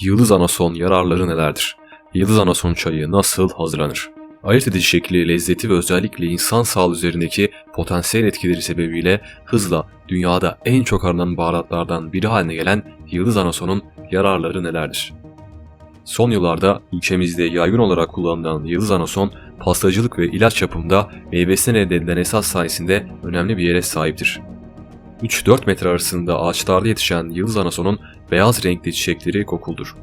Yıldız anason yararları nelerdir? Yıldız anason çayı nasıl hazırlanır? Ayırt edici şekli, lezzeti ve özellikle insan sağlığı üzerindeki potansiyel etkileri sebebiyle hızla dünyada en çok aranan baharatlardan biri haline gelen yıldız anasonun yararları nelerdir? Son yıllarda ülkemizde yaygın olarak kullanılan yıldız anason, pastacılık ve ilaç yapımında meyvesinden elde edilen esas sayesinde önemli bir yere sahiptir. 3-4 metre arasında ağaçlarda yetişen yıldız anasonun beyaz renkli çiçekleri kokuldur.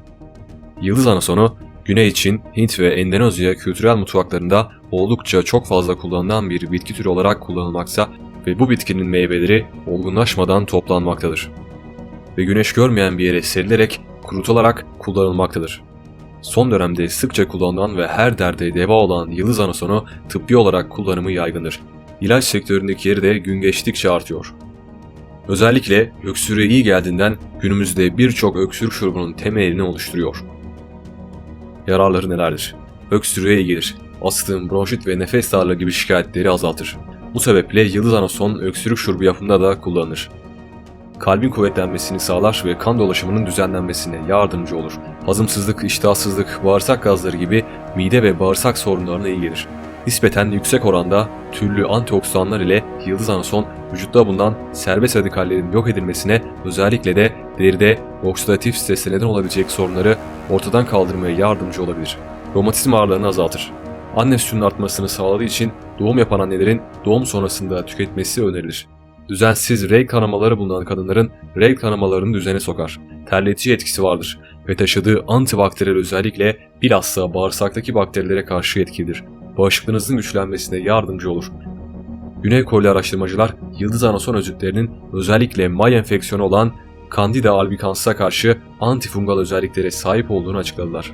Yıldız anasonu, Güney Çin, Hint ve Endonezya kültürel mutfaklarında oldukça çok fazla kullanılan bir bitki türü olarak kullanılmakta ve bu bitkinin meyveleri olgunlaşmadan toplanmaktadır. Ve güneş görmeyen bir yere serilerek kurutularak kullanılmaktadır. Son dönemde sıkça kullanılan ve her derde deva olan yıldız anasonu tıbbi olarak kullanımı yaygındır. İlaç sektöründeki yeri de gün geçtikçe artıyor. Özellikle öksürüğe iyi geldiğinden günümüzde birçok öksürük şurubunun temelini oluşturuyor. Yararları nelerdir? Öksürüğe iyi gelir. Astım, bronşit ve nefes darlığı gibi şikayetleri azaltır. Bu sebeple yıldız anason öksürük şurubu yapımında da kullanılır. Kalbin kuvvetlenmesini sağlar ve kan dolaşımının düzenlenmesine yardımcı olur. Hazımsızlık, iştahsızlık, bağırsak gazları gibi mide ve bağırsak sorunlarına iyi gelir. Nispeten yüksek oranda türlü antioksidanlar ile yıldız anason vücutta bulunan serbest radikallerin yok edilmesine özellikle de deride oksidatif strese neden olabilecek sorunları ortadan kaldırmaya yardımcı olabilir. Romatizma ağrılarını azaltır. Anne sütünün artmasını sağladığı için doğum yapan annelerin doğum sonrasında tüketmesi önerilir. Düzensiz regl kanamaları bulunan kadınların regl kanamalarını düzene sokar. Terletici etkisi vardır ve taşıdığı antibakteriyel özellikle bilhassa bağırsaktaki bakterilere karşı etkilidir. Bağışıklığınızın güçlenmesine yardımcı olur. Güney Koreli araştırmacılar yıldız anason özütlerinin özellikle may enfeksiyonu olan Candida albicans'a karşı antifungal özelliklere sahip olduğunu açıkladılar.